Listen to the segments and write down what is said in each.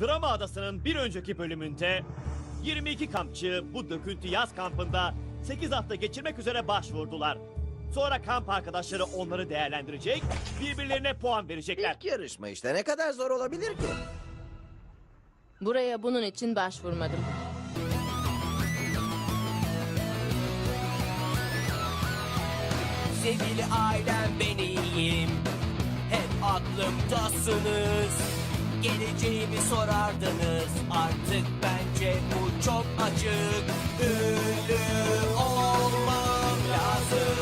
Drama Adası'nın bir önceki bölümünde 22 kampçı bu döküntü yaz kampında 8 hafta geçirmek üzere başvurdular. Sonra kamp arkadaşları onları değerlendirecek, birbirlerine puan verecekler. İlk yarışma işte ne kadar zor olabilir ki? Buraya bunun için başvurmadım. Sevgili ailem ben iyiyim Hep aklımdasınız Geleceğimi sorardınız. Artık bence bu çok açık Ünlü olmam lazım.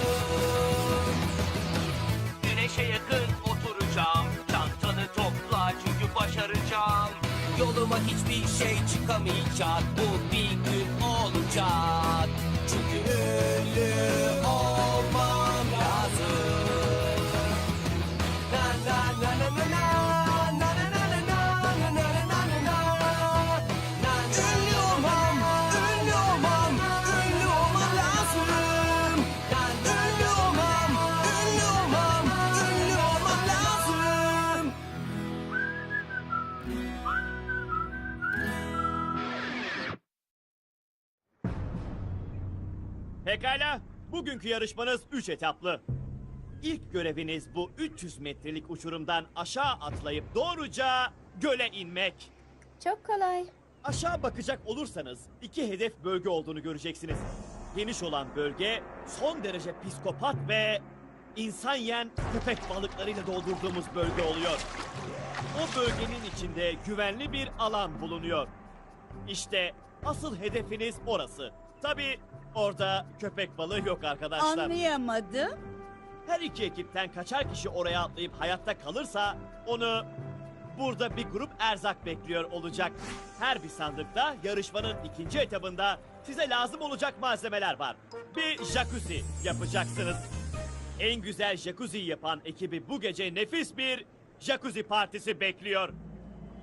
Güneşe yakın oturacağım. Çantanı topla çünkü başaracağım. Yoluma hiçbir şey çıkamayacak. Bu bir gün olacak. Çünkü ünlü Pekala, bugünkü yarışmanız 3 etaplı. İlk göreviniz bu 300 metrelik uçurumdan aşağı atlayıp doğruca göle inmek. Çok kolay. Aşağı bakacak olursanız iki hedef bölge olduğunu göreceksiniz. Geniş olan bölge son derece psikopat ve insan yiyen köpek balıklarıyla doldurduğumuz bölge oluyor. O bölgenin içinde güvenli bir alan bulunuyor. İşte asıl hedefiniz orası. Tabi orada köpek balığı yok arkadaşlar. Anlayamadım. Her iki ekipten kaçar kişi oraya atlayıp hayatta kalırsa onu burada bir grup erzak bekliyor olacak. Her bir sandıkta yarışmanın ikinci etabında size lazım olacak malzemeler var. Bir jacuzzi yapacaksınız. En güzel jacuzzi yapan ekibi bu gece nefis bir jacuzzi partisi bekliyor.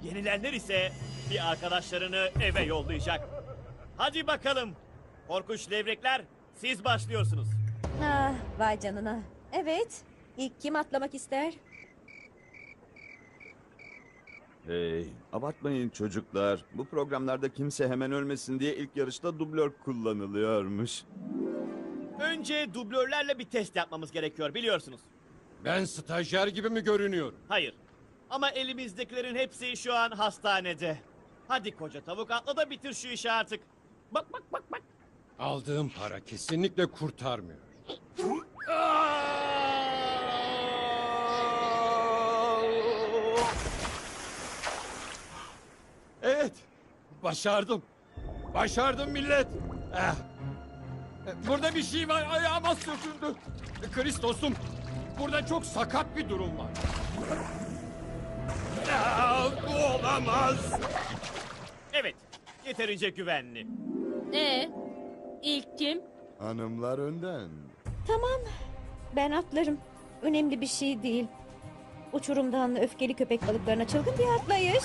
Yenilenler ise bir arkadaşlarını eve yollayacak. Hadi bakalım. Korkunç levrekler siz başlıyorsunuz. Ah, vay canına. Evet. İlk kim atlamak ister? Hey, abartmayın çocuklar. Bu programlarda kimse hemen ölmesin diye ilk yarışta dublör kullanılıyormuş. Önce dublörlerle bir test yapmamız gerekiyor biliyorsunuz. Ben stajyer gibi mi görünüyorum? Hayır. Ama elimizdekilerin hepsi şu an hastanede. Hadi koca tavuk atla da bitir şu işi artık. Bak bak bak bak. Aldığım para kesinlikle kurtarmıyor. Evet, başardım. Başardım millet. Eh. Burada bir şey var, ayağıma sürtündü. Kristos'um, burada çok sakat bir durum var. Ah, bu olamaz. Evet. Yeterince güvenli. Ee, ilk kim? Hanımlar önden. Tamam. Ben atlarım. Önemli bir şey değil. Uçurumdan öfkeli köpek balıklarına çılgın bir atlayış.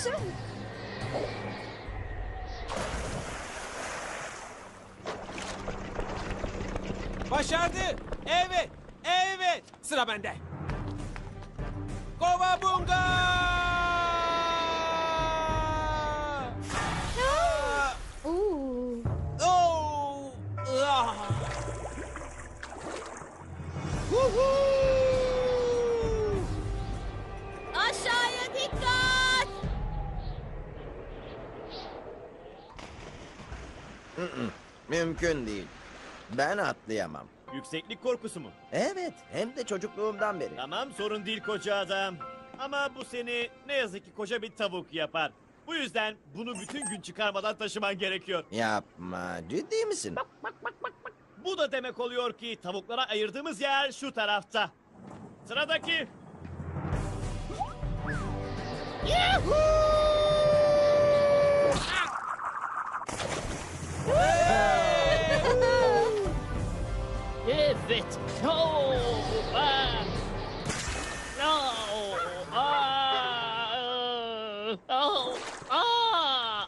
Başardı. Evet. Evet. Sıra bende. Kova bunga! Mümkün değil. Ben atlayamam. Yükseklik korkusu mu? Evet, hem de çocukluğumdan beri. Tamam sorun değil koca adam. Ama bu seni ne yazık ki koca bir tavuk yapar. Bu yüzden bunu bütün gün çıkarmadan taşıman gerekiyor. Yapma, ciddi misin? Bu da demek oluyor ki tavuklara ayırdığımız yer şu tarafta. Sıradaki. Evet. Oh, ah. Oh, ah. Oh, ah.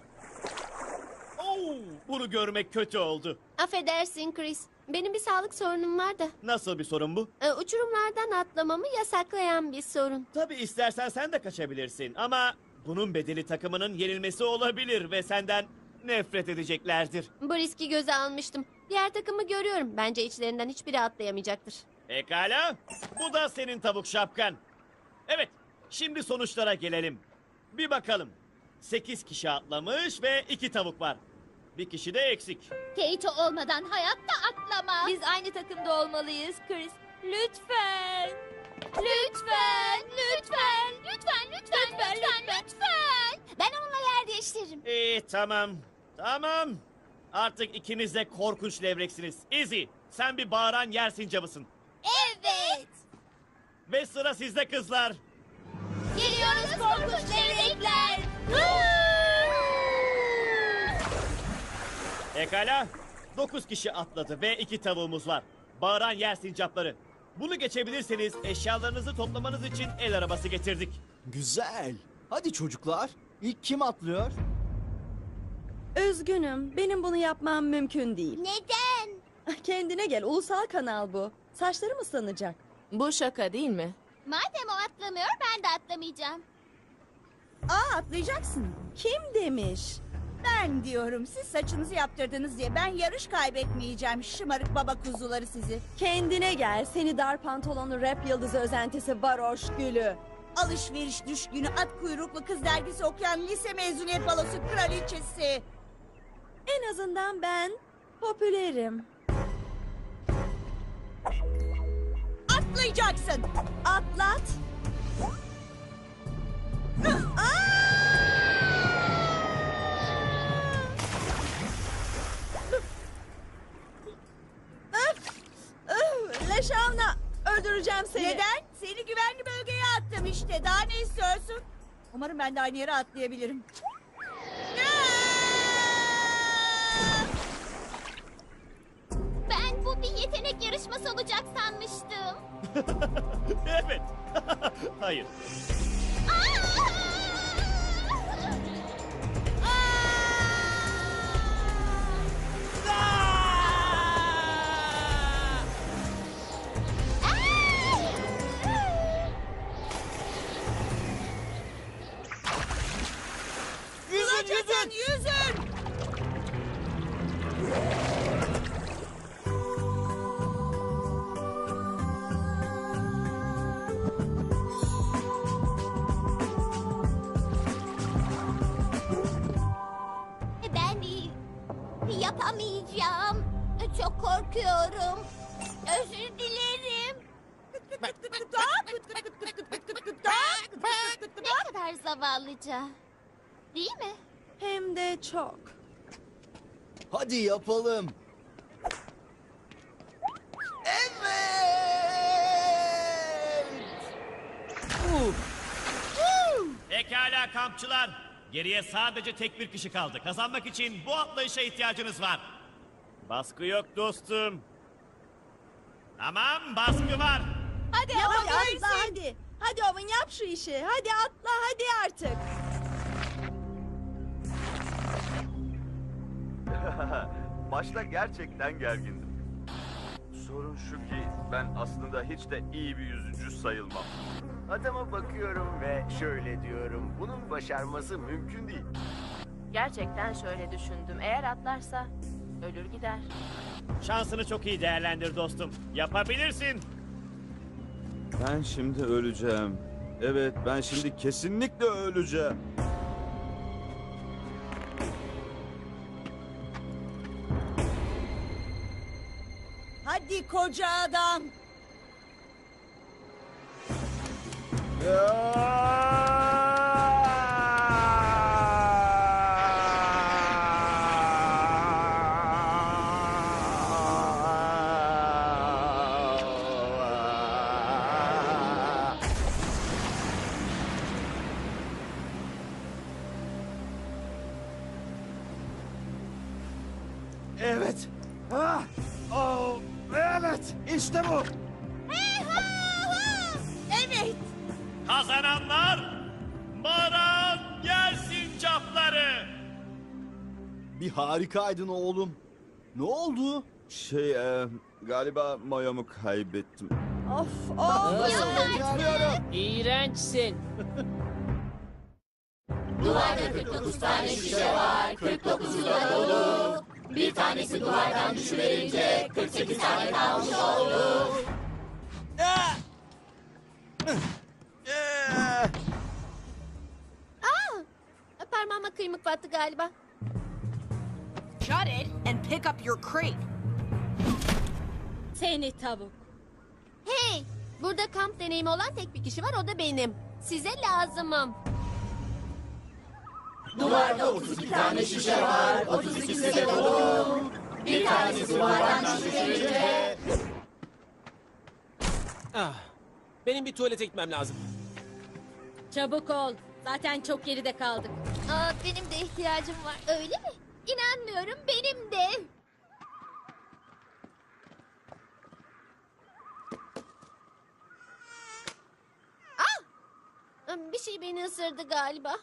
Oh, bunu görmek kötü oldu. Affedersin Chris. Benim bir sağlık sorunum var da. Nasıl bir sorun bu? Ee, uçurumlardan atlamamı yasaklayan bir sorun. Tabii istersen sen de kaçabilirsin ama Bunun bedeli takımının yenilmesi olabilir ve senden nefret edeceklerdir. Bu riski göze almıştım. Diğer takımı görüyorum. Bence içlerinden hiçbiri atlayamayacaktır. Pekala. Bu da senin tavuk şapkan. Evet. Şimdi sonuçlara gelelim. Bir bakalım. 8 kişi atlamış ve 2 tavuk var. Bir kişi de eksik. Kato olmadan hayatta atlamaz. Biz aynı takımda olmalıyız Chris. Lütfen. Lütfen. Lütfen. Lütfen. Lütfen. Lütfen. Lütfen. Ben onunla yer değiştiririm. İyi tamam. Tamam. Artık ikiniz de korkunç levreksiniz. Izzy sen bir bağıran yer sincabısın. Evet. Ve sıra sizde kızlar. Geliyoruz korkunç levrekler. Pekala. 9 kişi atladı ve 2 tavuğumuz var. Bağıran yer sincapları. Bunu geçebilirseniz eşyalarınızı toplamanız için el arabası getirdik. Güzel. Hadi çocuklar. İlk kim atlıyor? Üzgünüm. Benim bunu yapmam mümkün değil. Neden? Kendine gel. Ulusal kanal bu. Saçlarım ıslanacak. Bu şaka değil mi? Madem o atlamıyor ben de atlamayacağım. Aa atlayacaksın. Kim demiş? Ben diyorum siz saçınızı yaptırdınız diye ben yarış kaybetmeyeceğim şımarık baba kuzuları sizi. Kendine gel. Seni dar pantolonlu rap yıldızı özentisi varoş gülü. Alışveriş düşkünü at kuyruklu kız dergisi okuyan lise mezuniyet balosu kraliçesi. En azından ben popülerim. Atlayacaksın. Atlat. Leşavna öldüreceğim seni. Neden? Seni güvenli bölgeye attım işte. Daha ne istiyorsun? Umarım ben de aynı yere atlayabilirim. Evet. Hayır. Yüzün yüzün yüzün. Korkuyorum. Özür dilerim. Ne kadar zavallıca. Değil mi? Hem de çok. Hadi yapalım. Evet. Uf. Pekala kampçılar. Geriye sadece tek bir kişi kaldı. Kazanmak için bu atlayışa ihtiyacınız var. Baskı yok dostum. Tamam baskı var. Hadi hadi atla hadi. Hadi Owen yap şu işi. Hadi atla hadi artık. Başta gerçekten gergindim. Sorun şu ki ben aslında hiç de iyi bir yüzücü sayılmam. Adama bakıyorum ve şöyle diyorum. Bunun başarması mümkün değil. Gerçekten şöyle düşündüm. Eğer atlarsa ölür gider. Şansını çok iyi değerlendir dostum. Yapabilirsin. Ben şimdi öleceğim. Evet ben şimdi kesinlikle öleceğim. Hadi koca adam. Evet. Ah! Oh! Evet. İşte bu. Evet. Kazananlar Baran yer sincapları. Bir harikaydın oğlum. Ne oldu? Şey e, galiba mayamı kaybettim. Of of. Bilmiyorum. İğrençsin. Duvarda 49 tane şişe var. 49'u da dolu. Bir tanesi duvardan düşüverince 48 tane kalmış oldu. Aa, parmağıma kıymık battı galiba. Shut it and pick up your crate. Seni tavuk. Hey, burada kamp deneyimi olan tek bir kişi var o da benim. Size lazımım. Duvarda 32 tane şişe var. 32'si de dolu. Bir tanesi duvardan düşüverince Ah, benim bir tuvalete gitmem lazım. Çabuk ol. Zaten çok geride kaldık. Aa, benim de ihtiyacım var. Öyle mi? İnanmıyorum benim de. Ah! Bir şey beni ısırdı galiba.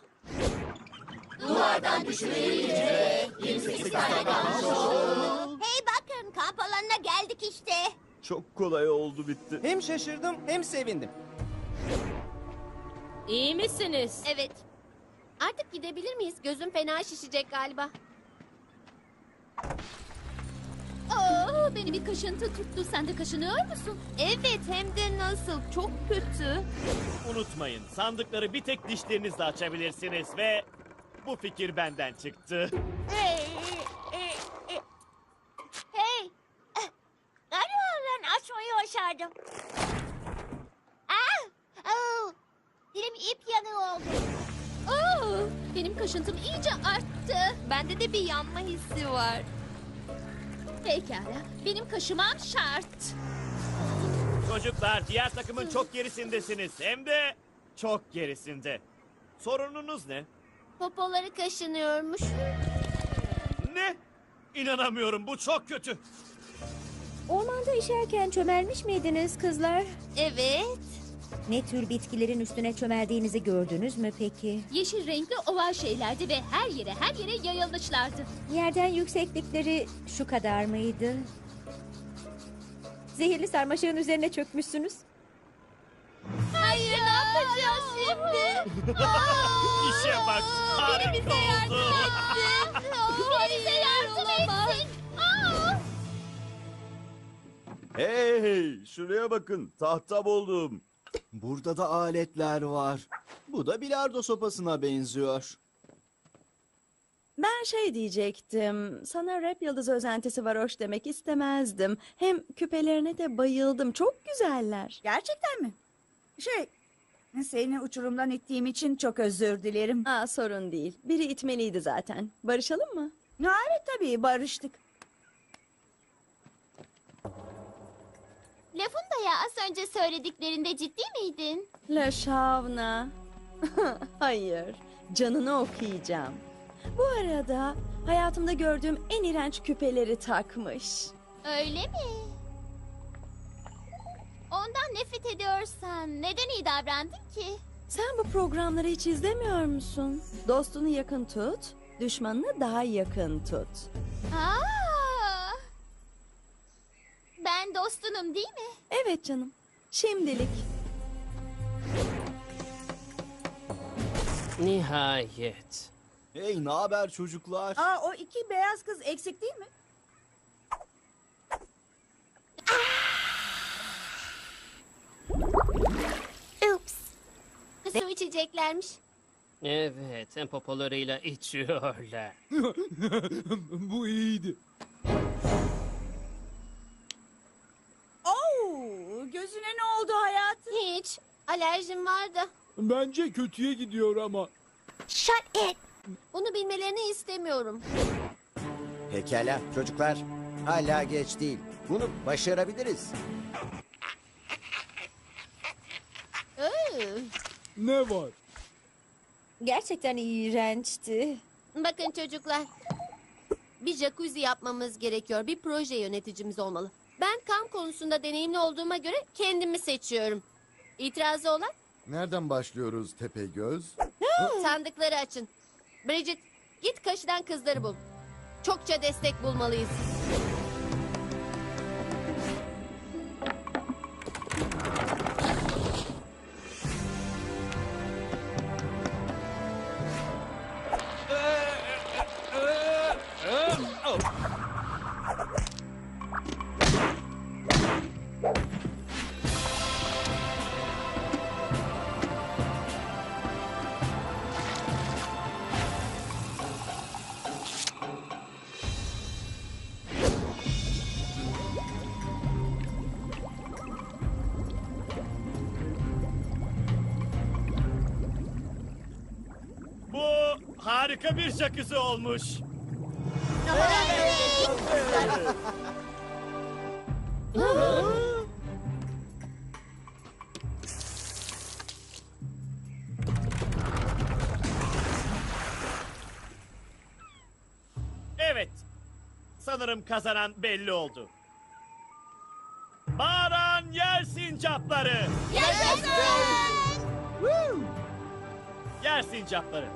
Duvardan düşüverince 28 tane kalmış oldu. Hey bakın kamp alanına geldik işte. Çok kolay oldu bitti. Hem şaşırdım hem sevindim. İyi misiniz? Evet. Artık gidebilir miyiz? Gözüm fena şişecek galiba. Aa, beni bir kaşıntı tuttu. Sen de kaşınıyor musun? Evet hem de nasıl? Çok kötü. Unutmayın sandıkları bir tek dişlerinizle açabilirsiniz ve bu fikir benden çıktı. Hey! Galiba ben açmayı başardım. Ah! Oh! Dilim ip yanı oldu. Aa, benim kaşıntım iyice arttı. Bende de bir yanma hissi var. Pekala. Benim kaşımam şart. Çocuklar diğer takımın çok gerisindesiniz. Hem de çok gerisinde. Sorununuz ne? Popoları kaşınıyormuş. Ne? İnanamıyorum bu çok kötü. Ormanda işerken çömelmiş miydiniz kızlar? Evet. Ne tür bitkilerin üstüne çömeldiğinizi gördünüz mü peki? Yeşil renkli oval şeylerdi ve her yere her yere yayılmışlardı. Yerden yükseklikleri şu kadar mıydı? Zehirli sarmaşığın üzerine çökmüşsünüz. Yapacağız şimdi? İşe bak harika oldu. Biri bize yardım etsin. Aa! Hey, şuraya bakın. Tahta buldum. Burada da aletler var. Bu da bilardo sopasına benziyor. Ben şey diyecektim. Sana rap yıldızı özentisi varoş demek istemezdim. Hem küpelerine de bayıldım. Çok güzeller. Gerçekten mi? Şey, seni uçurumdan ittiğim için çok özür dilerim. Aa sorun değil. Biri itmeliydi zaten. Barışalım mı? Ha, evet tabii barıştık. Lafın da ya az önce söylediklerinde ciddi miydin? La Şavna. Hayır. Canını okuyacağım. Bu arada hayatımda gördüğüm en iğrenç küpeleri takmış. Öyle mi? Ondan nefret ediyorsan neden iyi davrandın ki? Sen bu programları hiç izlemiyor musun? Dostunu yakın tut, düşmanını daha yakın tut. Aa! Ben dostunum değil mi? Evet canım. Şimdilik. Nihayet. Hey ne haber çocuklar? Aa, o iki beyaz kız eksik değil mi? Su içeceklermiş. Evet, popolarıyla içiyorlar. Bu iyiydi. Oo, gözüne ne oldu hayatım? Hiç. Alerjim vardı. Bence kötüye gidiyor ama. Shut it. Bunu bilmelerini istemiyorum. Pekala çocuklar. Hala geç değil. Bunu başarabiliriz. Ne var? Gerçekten iğrençti. bakın çocuklar. Bir jacuzzi yapmamız gerekiyor. Bir proje yöneticimiz olmalı. Ben kamp konusunda deneyimli olduğuma göre kendimi seçiyorum. İtirazı olan Nereden başlıyoruz Tepegöz? sandıkları açın. Bridget git kaşıdan kızları bul. Çokça destek bulmalıyız. Harika bir jacuzzi olmuş. Evet. Sanırım kazanan belli oldu. Bağıran yer sincapları. Yer sincapları.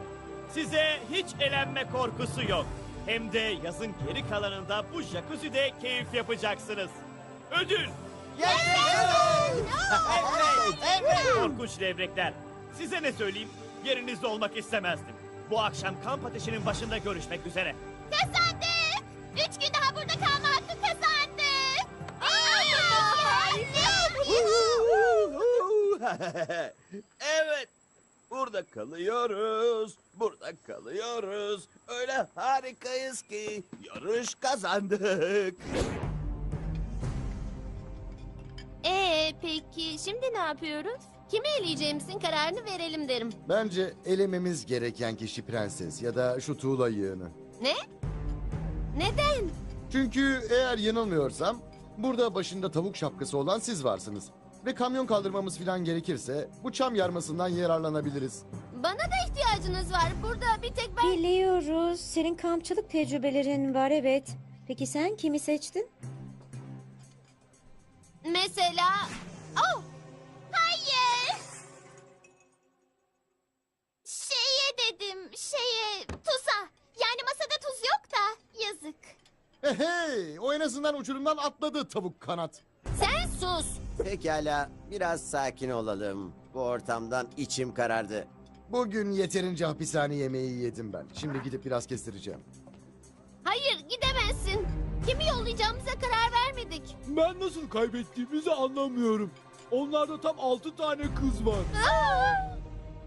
Size hiç elenme korkusu yok. Hem de yazın geri kalanında bu jacuzzi'de keyif yapacaksınız. Ödül. Korkunç levrekler. Size ne söyleyeyim? Yerinizde olmak istemezdim. Bu akşam kamp ateşinin başında görüşmek üzere. Kazandım. Üç gün daha burada kalma hakkı kazandım. evet. Burada kalıyoruz. Burada kalıyoruz. Öyle harikayız ki yarış kazandık. Ee peki şimdi ne yapıyoruz? Kimi eleyeceğimizin kararını verelim derim. Bence elememiz gereken kişi prenses ya da şu tuğla yığını. Ne? Neden? Çünkü eğer yanılmıyorsam burada başında tavuk şapkası olan siz varsınız. Ve kamyon kaldırmamız falan gerekirse bu çam yarmasından yararlanabiliriz. Bana da ihtiyacınız var. Burada bir tek ben... Biliyoruz. Senin kampçılık tecrübelerin var evet. Peki sen kimi seçtin? Mesela... Oh! Hayır. Şeye dedim, şeye, tuza. Yani masada tuz yok da yazık. Hey, hey, o en azından uçurumdan atladı tavuk kanat. Sus. Pekala, biraz sakin olalım. Bu ortamdan içim karardı. Bugün yeterince hapishane yemeği yedim ben. Şimdi gidip biraz kestireceğim. Hayır gidemezsin. Kimi yollayacağımıza karar vermedik. Ben nasıl kaybettiğimizi anlamıyorum. Onlarda tam altı tane kız var.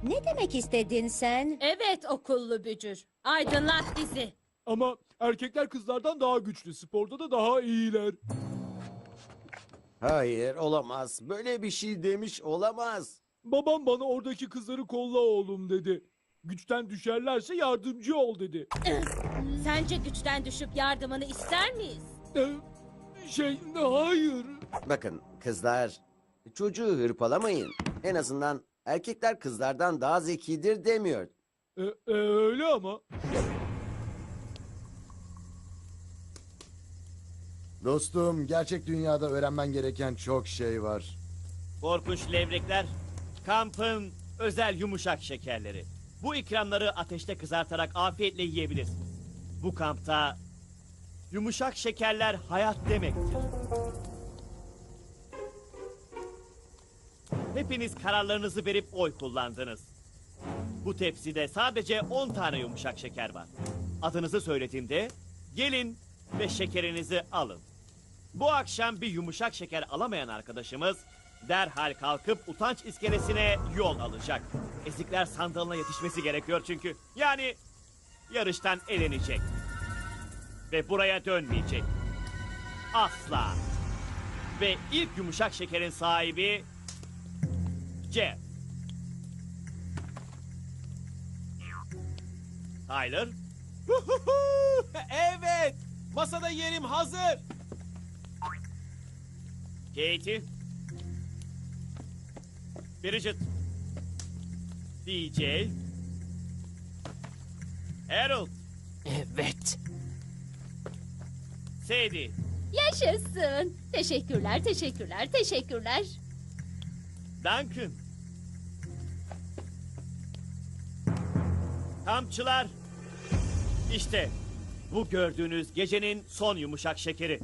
Ne demek istedin sen? Evet okullu bücür. Aydınlat bizi. Ama erkekler kızlardan daha güçlü. Sporda da daha iyiler. Hayır, olamaz. Böyle bir şey demiş olamaz. Babam bana oradaki kızları kolla oğlum dedi. Güçten düşerlerse yardımcı ol dedi. Sence güçten düşüp yardımını ister miyiz? Ee, Şey hayır. Bakın kızlar, çocuğu hırpalamayın. En azından erkekler kızlardan daha zekidir demiyor. Ee, e, öyle ama. Dostum, gerçek dünyada öğrenmen gereken çok şey var. Korkunç levrekler, kampın özel yumuşak şekerleri. Bu ikramları ateşte kızartarak afiyetle yiyebilirsin. Bu kampta yumuşak şekerler hayat demektir. Hepiniz kararlarınızı verip oy kullandınız. Bu tepside sadece 10 tane yumuşak şeker var. Adınızı söylediğimde gelin ve şekerinizi alın. Bu akşam bir yumuşak şeker alamayan arkadaşımız derhal kalkıp utanç iskelesine yol alacak. Ezikler sandalına yetişmesi gerekiyor çünkü. Yani yarıştan elenecek. Ve buraya dönmeyecek. Asla. Ve ilk yumuşak şekerin sahibi Jeff. Tyler. evet. Masada yerim hazır. Katie. Bridget. DJ. Harold. Evet. Sadie. Yaşasın. Teşekkürler, teşekkürler, teşekkürler. Duncan. Kampçılar. İşte bu gördüğünüz gecenin son yumuşak şekeri.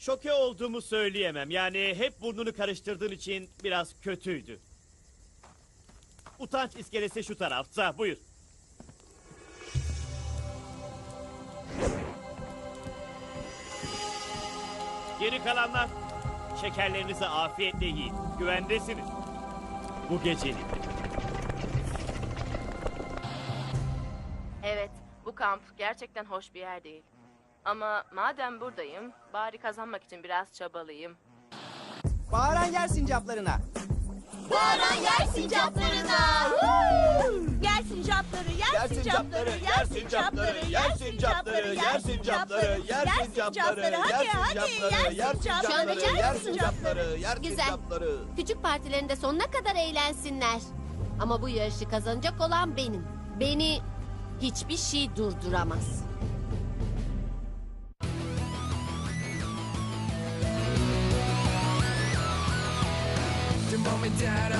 Şoke olduğumu söyleyemem. Yani hep burnunu karıştırdığın için biraz kötüydü. Utanç iskelesi şu tarafta. Buyur. Geri kalanlar şekerlerinizi afiyetle yiyin. Güvendesiniz. Bu gecelik. Evet, bu kamp gerçekten hoş bir yer değil. Ama madem buradayım, bari kazanmak için biraz çabalayayım. Bağıran yer sincaplarına. Bağıran yer sincaplarına. Yer sincapları, yer sincapları, yer sincapları, yer sincapları, yer sincapları, yer sincapları, hadi hadi yer Şu anda sincapları, yer yer sincapları, sincapları. Güzel. Küçük partilerinde sonuna kadar eğlensinler. Ama bu yarışı kazanacak olan benim. Beni hiçbir şey durduramaz. dad.